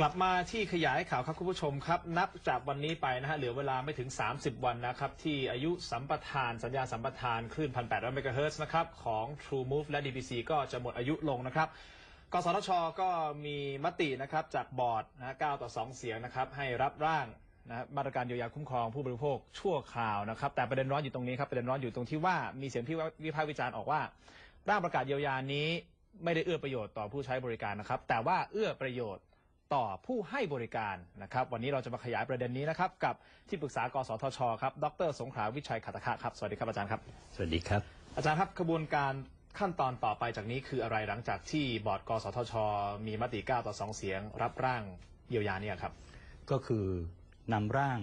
กลับมาที่ขยายข่าวครับคุณผู้ชมครับ นับจากวันนี้ไปนะฮะเหลือเวลาไม่ถึง 30 วันนะครับ ที่อายุสัมปทาน สัญญาสัมปทานคลื่น 1,800เมกะเฮิรตซ์นะครับ ของ True Move และ DBC ก็จะหมดอายุลงนะครับกสทช ก็มีมตินะครับจากบอร์ดนะฮะ9ต่อ 2 เสียงนะครับ ให้รับร่างนะฮะมาตรการเยียวยาคุ้มครองผู้บริโภคชั่วคราวนะครับ แต่ประเด็นร้อนอยู่ตรงนี้ครับประเด็นร้อนอยู่ตรงที่ว่ามีเสียงที่วิพากษ์วิจารณ์ออกว่า ร่างประกาศเยียวยานี้ไม่ได้เอื้อประโยชน์ต่อผู้ใช้บริการนะครับ แต่ว่าเอื้อประโยชน์ ต่อผู้ให้บริการนะครับ วันนี้เราจะมาขยายประเด็นนี้นะครับ กับที่ปรึกษากสทชครับดร สงขลาวิชัยขัตถะครับ สวัสดีครับอาจารย์ครับ สวัสดีครับ อาจารย์ครับกระบวนการขั้นตอนต่อไปจากนี้คืออะไรหลังจากที่บอร์ดกสทช มีมติ 9 ต่อ 2 เสียง รับร่างเยียวยาเนี่ยครับ ก็คือนำร่าง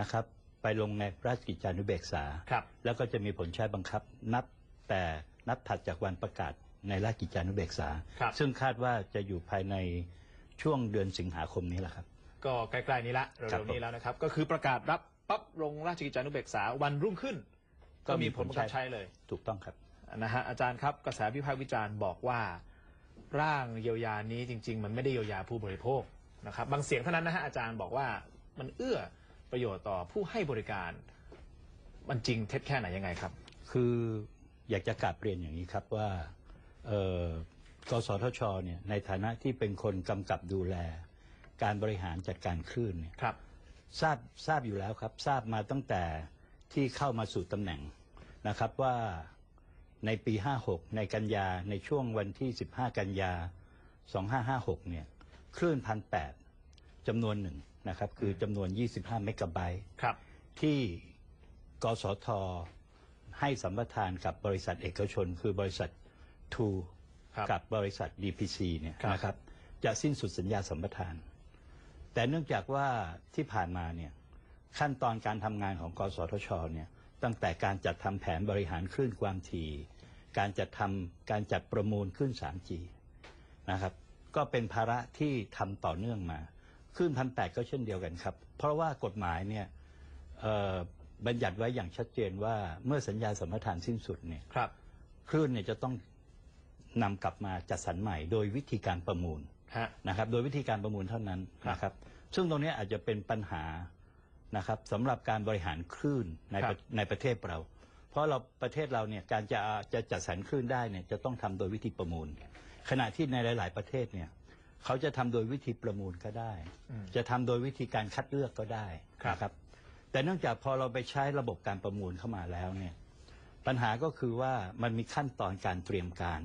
นะครับ ไปลงในราชกิจจานุเบกษา ครับ แล้วก็จะมีผลใช้บังคับนับแต่นับถัดจากวันประกาศในราชกิจจานุเบกษา ครับ ซึ่งคาดว่าจะอยู่ภายใน ช่วงเดือนสิงหาคมนี้แหละครับ ก็ใกล้ๆนี้ละครัเร็บวผมๆนี้แล้วนะครับ ก็คือประกาศรับปั๊บลงราชกิจจานุเบกษาวันรุ่งขึ้น ก็มีผลบังคับใช้เลย ถูกต้องครับนะฮะอาจารย์ครับกระแสวิพากษ์วิจารณ์บอกว่าร่างเยียวยานี้จริง ๆ มันไม่ได้เยียวยาผู้บริโภคนะครับบางเสียงเท่านั้นนะฮะอาจารย์บอกว่ามันเอื้อประโยชน์ต่อผู้ให้บริการ มันจริงเท็จแค่ไหนยังไงครับ คืออยากจะกราบเรียนอย่างนี้ครับว่าเอ่อ กสทชเนี่ยในฐานะที่เป็นคนกำกับดูแล การบริหารจัดการคลื่นเนี่ยครับ ทราบทราบอยู่แล้วครับ ทราบมาตั้งแต่ที่เข้ามาสู่ตำแหน่งนะครับว่าในปี 56 ในกันยาในช่วงวันที่ 15 กันยา 2556 เนี่ยคลื่นพันแจำนวนหนึ่งนะครับคือจำนวน 25 เมกะไบต์ครับ ที่กสทให้สัมปทานกับบริษัทเอกชน คือบริษัททูครับ กับบริษัท DPC เนี่ยครับนะครับจะสิ้นสุดสัญญาสัมปทาน แต่เนื่องจากว่าที่ผ่านมาเนี่ยขั้นตอนการทำงานของกสทชเนี่ยตั้งแต่การจัดทำแผนบริหารคลื่นความถี่การจัดทำการจัดประมูลคลื่น 3G นะครับก็เป็นภาระที่ทำต่อเนื่องมาคลื่นพันแปดก็เช่นเดียวกันครับ เพราะว่ากฎหมายเนี่ยเอ่อบัญญัติไว้อย่างชัดเจนว่าเมื่อสัญญาสัมปทานสิ้นสุดเนี่ยครับคลื่นเนี่ยจะต้อง นำกลับมาจัดสรรใหม่ โดยวิธีการประมูลฮะ นะครับ โดยวิธีการประมูลเท่านั้นครับนะครับ ซึ่งตรงนี้อาจจะเป็นปัญหานะครับสำหรับการบริหารคลื่นในครับ ประในประเทศเรา เพราะเราประเทศเราเนี่ยการจะจะจัดสรรคลื่นได้เนี่ยจะต้องทำโดยวิธีประมูล ขณะที่ในหลาย ๆ ประเทศเนี่ยเขาจะทำโดยวิธีประมูลก็ได้ อืม จะทำโดยวิธีการคัดเลือกก็ได้ครับ นะครับ แต่เนื่องจากพอเราไปใช้ระบบการประมูลเข้ามาแล้วเนี่ยปัญหาก็คือว่ามันมีขั้นตอนการเตรียมการ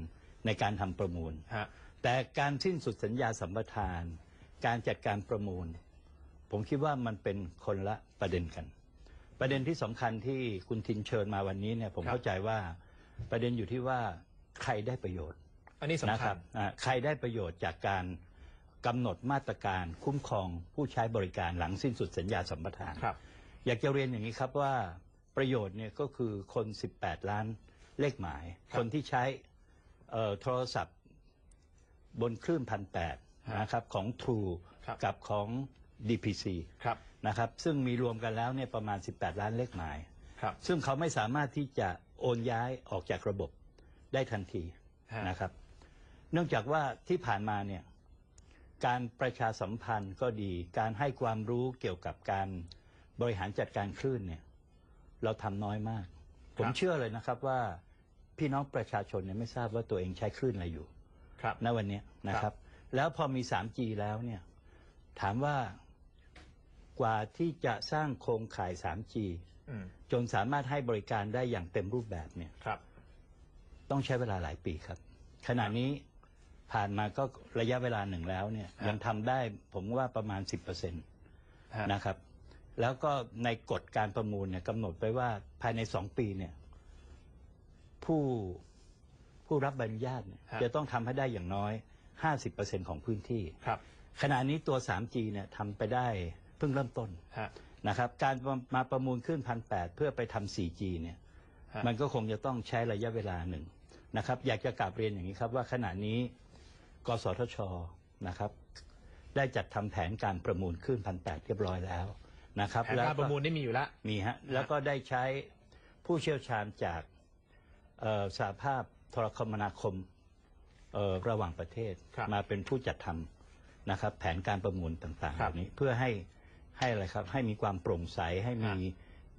ในการทำประมูล ฮะ แต่การสิ้นสุดสัญญาสัมปทาน การจัดการประมูล ผมคิดว่ามันเป็นคนละประเด็นกัน ประเด็นที่สำคัญที่คุณทินเชิญมาวันนี้เนี่ยผมครับ เข้าใจว่าประเด็นอยู่ที่ว่าใครได้ประโยชน์อันนี้สำนะคคัรัญ บอ่าใครได้ประโยชน์จากการกำหนดมาตรการคุ้มครองผู้ใช้บริการหลังสิ้นสุดสัญญาสัมปทาน ครับ อยากจะเรียนอย่างนี้ครับว่าประโยชน์เนี่ยก็คือคน 18 ล้านเลขหมาย ครับ คนที่ใช้เอ่อ โทรศัพท์บนคลื่นพันแปดฮะนะครับของ True ครับกับของ DPC ครับนะครับซึ่งมีรวมกันแล้วเนี่ยประมาณ 18 ล้านเลขหมายครับซึ่งเขาไม่สามารถที่จะโอนย้ายออกจากระบบได้ทันทีฮะนะครับ เนื่องจากว่าที่ผ่านมาเนี่ยการประชาสัมพันธ์ก็ดี การให้ความรู้เกี่ยวกับการบริหารจัดการคลื่นเนี่ยเราทำน้อยมาก ผมเชื่อเลยนะครับว่า พี่น้องประชาชนเนี่ยไม่ทราบว่าตัวเองใช้คลื่นอะไรอยู่ครับณวันเนี้ยนะครับ แล้วพอมี 3G แล้วเนี่ยถามว่ากว่าที่จะสร้างโครงข่าย 3G อืมจนสามารถให้บริการได้อย่างเต็มรูปแบบเนี่ยครับ ต้องใช้เวลาหลายปีครับ ขณะนี้ผ่านมาก็ระยะเวลาหนึ่งแล้วเนี่ยฮะยังทำได้ผมว่าประมาณ 10%ฮะนะครับ แล้วก็ในกฎการประมูลเนี่ยกำหนดไว้ว่าภายใน 2 ปีเนี่ย ผู้ผู้รับใบอนุญาตเนี่ยฮะ จะต้องทำให้ได้อย่างน้อย 50%ของพื้นที่ ครับขณะนี้ตัว 3G เนี่ยทำไปได้เพิ่งเริ่มต้นฮะนะครับ การมาประมูลขึ้นพันแเพื่อไปทำ 4G เนี่ย ฮะ มันก็คงจะต้องใช้ระยะเวลาหนึ่งนะครับ อยากจะกลับเรียนอย่างนี้ครับว่าขณะนี้ กสทชนะครับ ได้จัดทำแผนการประมูลขึ้นพันแเรียบร้อยแล้วนะครับแผนการประมูลนี่มีอยู่แล้ว มีฮะแล้วก็ได้ใช้ผู้เชี่ยวชาญจากเอ่อ สหภาพโทรคมนาคมเอ่อระหว่างประเทศครับมาเป็นผู้จัดทนะครับ แผนการประมูลต่างๆคเหรับล่านี้เพื่อให้ให้อะไรครับ ให้มีความโปร่งใสให้มีครับ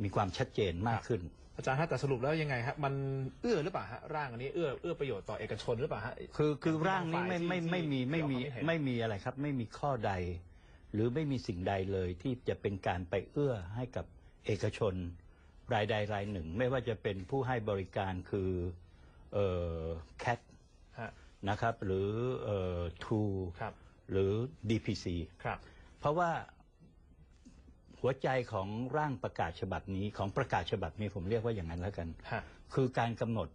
มีความชัดเจนมากขึ้น อาจารย์ฮะแต่สรุปแล้วยังไงฮะมันเอื้อหรือเปล่าฮะร่างอันนี้เอื้อเอื้อประโยชน์ต่อเอกชนหรือเปล่าฮะคือคืออย่างที่ร่างนี้ไม่ฝ่ายที่ไม่ไม่มีที่ไม่มีที่ออกความคิดเห็นไม่มีอะไรครับ ไม่มีข้อใด หรือไม่มีสิ่งใดเลยที่จะเป็นการไปเอื้อให้กับเอกชน รายใดรายหนึ่ง ไม่ว่าจะเป็นผู้ให้บริการคือเอ่อแคทฮะนะครับหรือเอ่อทูครับหรือ DPC ครับ เพราะว่าหัวใจของร่างประกาศฉบับนี้ของประกาศฉบับนี้ผมเรียกว่าอย่างนั้นแล้วกันฮะคือการกำหนด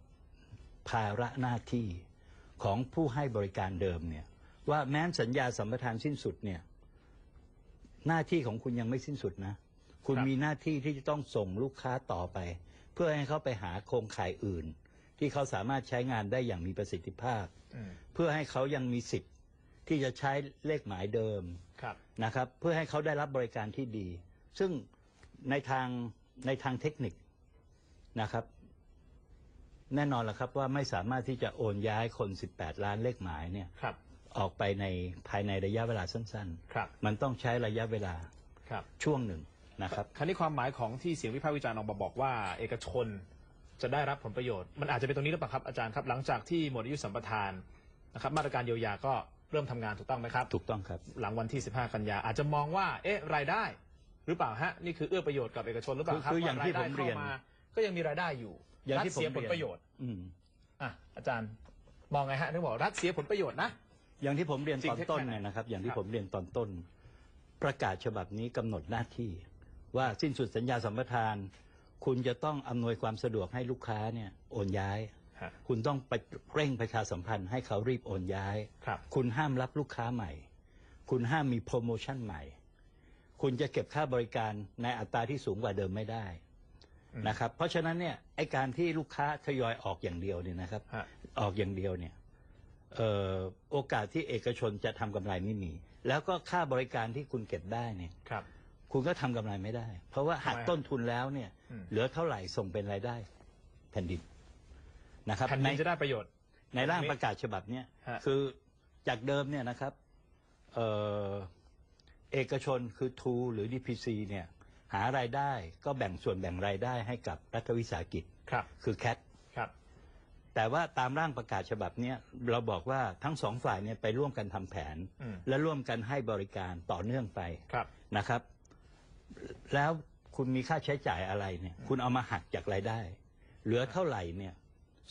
ภาระหน้าที่ของผู้ให้บริการเดิมเนี่ยว่าแม้นสัญญาสัมปทานสิ้นสุดเนี่ยหน้าที่ของคุณยังไม่สิ้นสุดนะ คุณครับมีหน้าที่ที่จะต้องส่งลูกค้าต่อไป เพื่อให้เขาไปหาโครงข่ายอื่น ที่เขาสามารถใช้งานได้อย่างมีประสิทธิภาพ อืมเพื่อให้เขายังมีสิทธิ์ที่จะใช้เลขหมายเดิม ครับ นะครับเพื่อให้เขาได้รับบริการที่ดี ซึ่งในทางในทางเทคนิคนะครับ แน่นอนแล้วครับว่าไม่สามารถที่จะโอนย้ายคน 18 ล้านเลขหมายเนี่ยครับ ออกไปในภายในระยะเวลาสั้นครับ ๆ มันต้องใช้ระยะเวลาครับ ช่วงหนึ่ง นะครับ คราวนี้ความหมายของที่เสียงวิพากษ์วิจารณ์ออกมาบอกว่า เอกชนจะได้รับผลประโยชน์ มันอาจจะเป็นตรงนี้หรือเปล่าครับอาจารย์ครับ หลังจากที่หมดอายุสัมปทานนะครับมาตรการเยียวยาก็เริ่มทำงานถูกต้องไหมครับ ถูกต้องครับ หลังวันที่ 15 กันยาอาจจะมองว่า เอ๊ะรายได้ หรือเปล่าฮะนี่คือเอื้อประโยชน์กับเอกชนหรือเปล่าครับคือคืออย่างที่ว่ผมเรียนข้าาก็ยังมีรายได้อยู่อย่างรัฐที่ผมเสียผลเรียน ประโยชน์อืมอะอาจารย์มองไงฮะนึกบอกรัฐเสียผลประโยชน์นะ อย่างที่ผมเรียนจริตงอนเท็จต้นแค่ไหนเนี่ยนะครับ อย่างที่ครับ ผมเรียนตอนต้น ประกาศฉบับนี้กำหนดหน้าที่ ว่าสิ้นสุดสัญญาสัมปทาน คุณจะต้องอำนวยความสะดวกให้ลูกค้าเนี่ยโอนย้าย ฮะ คุณต้องไปเร่งประชาสัมพันธ์ให้เขารีบโอนย้าย ครับ คุณห้ามรับลูกค้าใหม่ คุณห้ามมีโปรโมชั่นใหม่ คุณจะเก็บค่าบริการในอัตราที่สูงกว่าเดิมไม่ได้อืม นะครับ เพราะฉะนั้นเนี่ยไอการที่ลูกค้าทยอยออกอย่างเดียวเนี่ยนะครับ ฮะ ออกอย่างเดียวเนี่ยเอ่อโอกาสที่เอกชนจะทำกำไรไม่มี แล้วก็ค่าบริการที่คุณเก็บได้เนี่ย ครับ คุณก็ทำกำไรไม่ได้ เพราะว่าหักทำไมต้นทุนแล้วเนี่ย อืม เหลือเท่าไหร่ส่งเป็นรายได้ แผ่นดินนะครับ แผ่นดินในจะได้ประโยชน์ ในร่างประกาศฉบับเนี้ยฮะ คือจากเดิมเนี่ยนะครับเอ่อเอกชนคือทูหรือ DPC เนี่ย หารายได้ก็แบ่งส่วนแบ่งรายได้ให้กับรัฐวิสาหกิจครับคือแคทครับ แต่ว่าตามร่างประกาศฉบับเนี้ยเราบอกว่าทั้งสองฝ่ายเนี่ยไปร่วมกันทำแผน อืม และร่วมกันให้บริการต่อเนื่องไปครับ นะครับ แล้วคุณมีค่าใช้จ่ายอะไรเนี่ย คุณเอามาหักจากรายได้ เหลือเท่าไหร่เนี่ย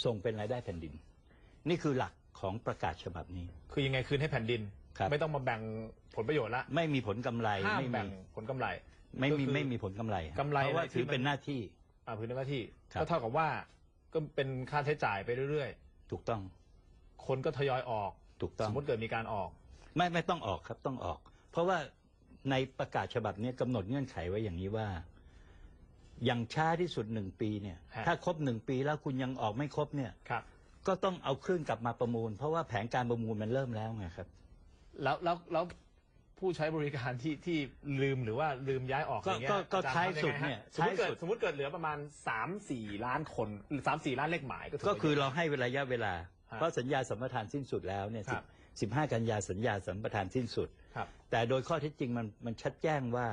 ส่งเป็นรายได้แผ่นดิน นี่คือหลักของประกาศฉบับนี้ คือยังไงคืนให้แผ่นดิน ครับ ไม่ต้องมาแบ่งผลประโยชน์ละไม่มีผลกำไรห้ามไม่แบ่มีงผลกำไรไม่มีก็คือ ไม่มีผลกำไรกำไรเพราะว่าอะไรที่ถือเป็นมัน หน้าที่ อ่าพื้นหน้าที่ครับ ก็เท่ากับว่าก็เป็นค่าใช้จ่ายไปเรื่อยถูกต้องๆ คนก็ทยอยออก ถูกต้อสง มมติเกิดมีการออก ไม่ไม่ต้องออกครับต้องออก เพราะว่า ในประกาศฉบับนี้กำหนดเงื่อนไขไว้อย่างนี้ว่า อย่างช้าที่สุดหนึ่งปีเนี่ย ฮะ ถ้าครบหนึ่งปีแล้วคุณยังออกไม่ครบเนี่ย ครับ ก็ต้องเอาคลื่นกลับมาประมูล เพราะว่าแผนการประมูลมันเริ่มแล้วไงครับ แล้วแล้วแล้วผู้ใช้บริการที่ที่ลืมหรือว่าลืมย้ายออกก็อย่างเงี้ยก็ก็อจรท้ายทำงสุดไงฮะเนี่ยสมมติเกิดท้ายสุด สมมติเกิดเหลือประมาณสามสี่ล้านคนหรือสามสี่ล้านเลขหมายก็ถื ก็ว่าคือเยะเราให้ระยะเวลา ฮะเพราะสัญญาสัมปทานสิ้นสุดแล้วเนี่ยครับ สิบห้ากันยาสัญญาสัมปทานสิ้นสุดครับ แต่โดยข้อเท็จจริงมันมันชัดแจ้งว่า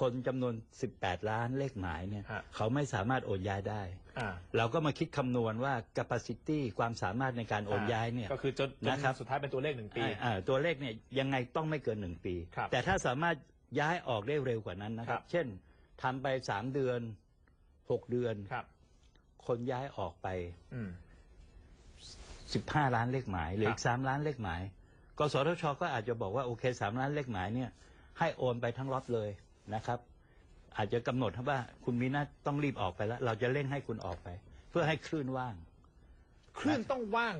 คนจำนวน 18 ล้านเลขหมายเนี่ยฮะเขาไม่สามารถโอนย้ายได้อ่าเราก็มาคิดคำนวณว่า capacity ความสามารถในการโอนย้ายเนี่ย ก็คือจนจนนะครับสุดท้ายเป็นตัวเลขหนึ่งปีอ่าอ่าตัวเลขเนี่ยยังไงต้องไม่เกินหนึ่งปีครับแต่ถ้าสามารถย้ายออกได้เร็วกว่านั้นนะครัครับบเช่นทำไปสามเดือนหกเดือนครับ คนย้ายออกไปอืมสิบห้าล้านเลขหมายเหรือครับอีกสามล้านเลขหมาย กสทชก็อาจจะบอกว่าโอเคสามล้านเลขหมายเนี่ยให้โอนไปทั้งล็อตเลยนะครับ อาจจะกำหนดว่าคุณมีหน้าต้องรีบออกไปแล้ว เราจะเร่งให้คุณออกไป เพื่อให้คลื่นว่าง คลื่นต้องว่าง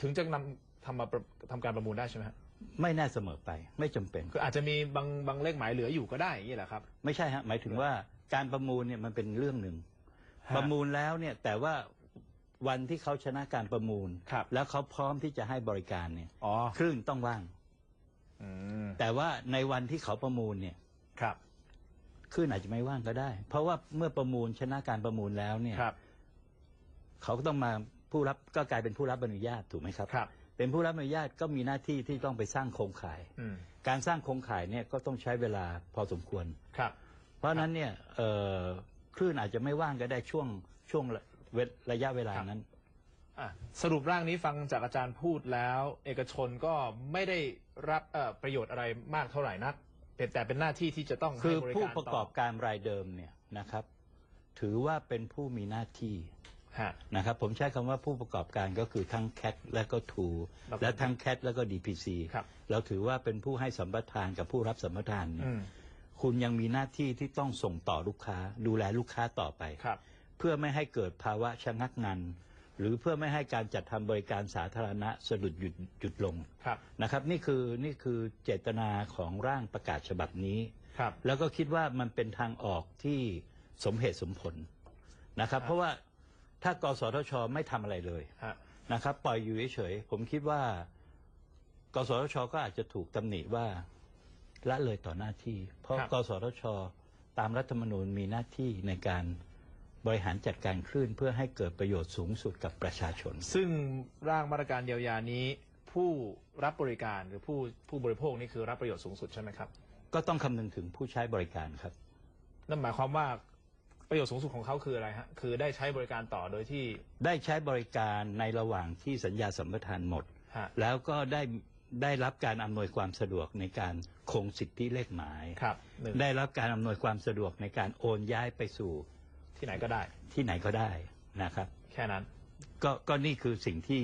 ถึงจะนำทำมาประทำการประมูลได้ใช่ไหมฮะไม่แน่เสมอไปไม่จำเป็นคืออาจจะมีบางบางเลขหมายเหลืออยู่ก็ได้อย่างนี้แหละครับ ไม่ใช่ฮะหมายถึงว่าการประมูลเนี่ยมันเป็นเรื่องหนึ่งฮะประมูลแล้วเนี่ยแต่ว่า วันที่เขาชนะการประมูล ครับ แล้วเขาพร้อมที่จะให้บริการเนี่ยอ๋อคลื่นต้องว่าง อืมแต่ว่าในวันที่เขาประมูลเนี่ยครับคลื่นอาจจะไม่ว่างก็ได้ เพราะว่าเมื่อประมูลชนะการประมูลแล้วเนี่ย ครับเขาก็ต้องมาผู้รับก็กลายเป็นผู้รับอนุญาตถูกไหมครับ ครับ เป็นผู้รับอนุญาตก็มีหน้าที่ที่ต้องไปสร้างโครงข่าย อืมการสร้างโครงข่ายเนี่ยก็ต้องใช้เวลาพอสมควร ครับ เพราะฉะนั้นเนี่ยเอ่อคลื่นอาจจะไม่ว่างก็ได้ช่วงช่วงเว ระยะเวลาครับนั้น อะสรุปร่างนี้ฟังจากอาจารย์พูดแล้ว เอกชนก็ไม่ได้รับเอ่อประโยชน์อะไรมากเท่าไหร่นักเป็นแต่เป็นหน้าที่ที่จะต้องคืให้อบริผู้การประกต่อบการรายเดิมเนี่ยนะครับ ถือว่าเป็นผู้มีหน้าที่ฮะ นะครับ ผมใช้คำว่าผู้ประกอบการก็คือทั้งแคทและก็ทูครับและทั้งแคทและก็ DPC ครับ เราถือว่าเป็นผู้ให้สัมปทานกับผู้รับสัมปทานเนี่ยอืมคุณยังมีหน้าที่ที่ต้องส่งต่อลูกค้า ดูแลลูกค้าต่อไป ครับ เพื่อไม่ให้เกิดภาวะชะงักงัน หรือเพื่อไม่ให้การจัดทำบริการสาธารณะสะดุดหยุดหยุดลงครับนะครับ นี่คือนี่คือเจตนาของร่างประกาศฉบับนี้ครับแล้วก็คิดว่ามันเป็นทางออกที่สมเหตุสมผลนะครับครับเพราะว่าถ้ากสทชไม่ทำอะไรเลยฮะนะครับ ปล่อยอยู่เฉยๆผมคิดว่ากสทชก็อาจจะถูกตำหนิว่าละเลยต่อหน้าที่ เพราะครับกสทชตามรัฐธรรมนูญมีหน้าที่ในการ บริหารจัดการคลื่นเพื่อให้เกิดประโยชน์สูงสุดกับประชาชน ซึ่งร่างมาตรการเยียวยานี้ ผู้รับบริการหรือผู้ผู้บริโภคนี่คือรับประโยชน์สูงสุดใช่ไหมครับ ก็ต้องคำนึงถึงผู้ใช้บริการครับ นั่นหมายความว่าประโยชน์สูงสุดของเขาคืออะไรฮะ คือได้ใช้บริการต่อโดยที่ ได้ใช้บริการในระหว่างที่สัญญาสัมปทานหมด ฮะ แล้วก็ได้ได้รับการอำนวยความสะดวกในการคงสิทธิเลขหมาย ครับหนึ่ง ได้รับการอำนวยความสะดวกในการโอนย้ายไปสู่ ที่ไหนก็ได้ ที่ไหนก็ได้นะครับ แค่นั้น ก็ก็นี่คือสิ่งที่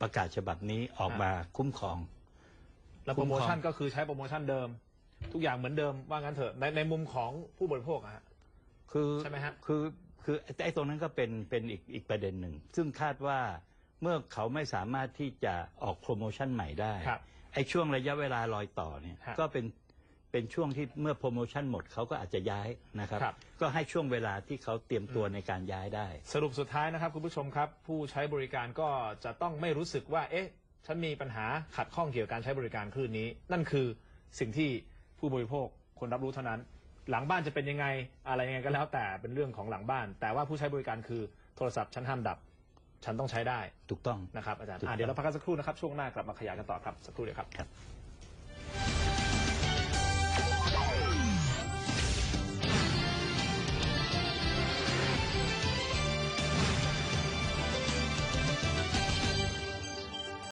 ประกาศฉบับนี้ออกมาคุ้มครอง แล้วคุ้โปรมโมครองชั่นก็คือใช้โปรโมชั่นเดิม ทุกอย่างเหมือนเดิมว่างั้นเถอะในในมุมของผู้บริโภคอะฮะคือใช่ไหมฮะคือคือไอ้ตรงนั้นก็เป็นเป็นอีกอีกประเด็นหนึ่ง ซึ่งคาดว่าเมื่อเขาไม่สามารถที่จะออกโปรโมชั่นใหม่ได้ครับไอ้ช่วงระยะเวลารอยต่อเนี่ยฮะก็เป็น เป็นช่วงที่เมื่อโปรโมชั่นหมดเขาก็อาจจะย้ายนะครับ ครับ ก็ให้ช่วงเวลาที่เขาเตรียมตัวในการย้ายได้ สรุปสุดท้ายนะครับคุณผู้ชมครับ ผู้ใช้บริการก็จะต้องไม่รู้สึกว่า เอ๊ะ ฉันมีปัญหาขัดข้องเกี่ยวกับการใช้บริการคลื่นนี้ นั่นคือสิ่งที่ผู้บริโภคคนรับรู้เท่านั้น หลังบ้านจะเป็นยังไงอะไรยังไงก็แล้วแต่เป็นเรื่องของหลังบ้าน แต่ว่าผู้ใช้บริการคือโทรศัพท์ฉันห้ามดับ ฉันต้องใช้ได้ถูกต้อง นะครับอาจารย์ถูกต้อะองเดี๋ยวเราพักกันสักครู่นะครับช่วงหน้ากลับมาขยายกันต่อครับสักครู่เดียวครับ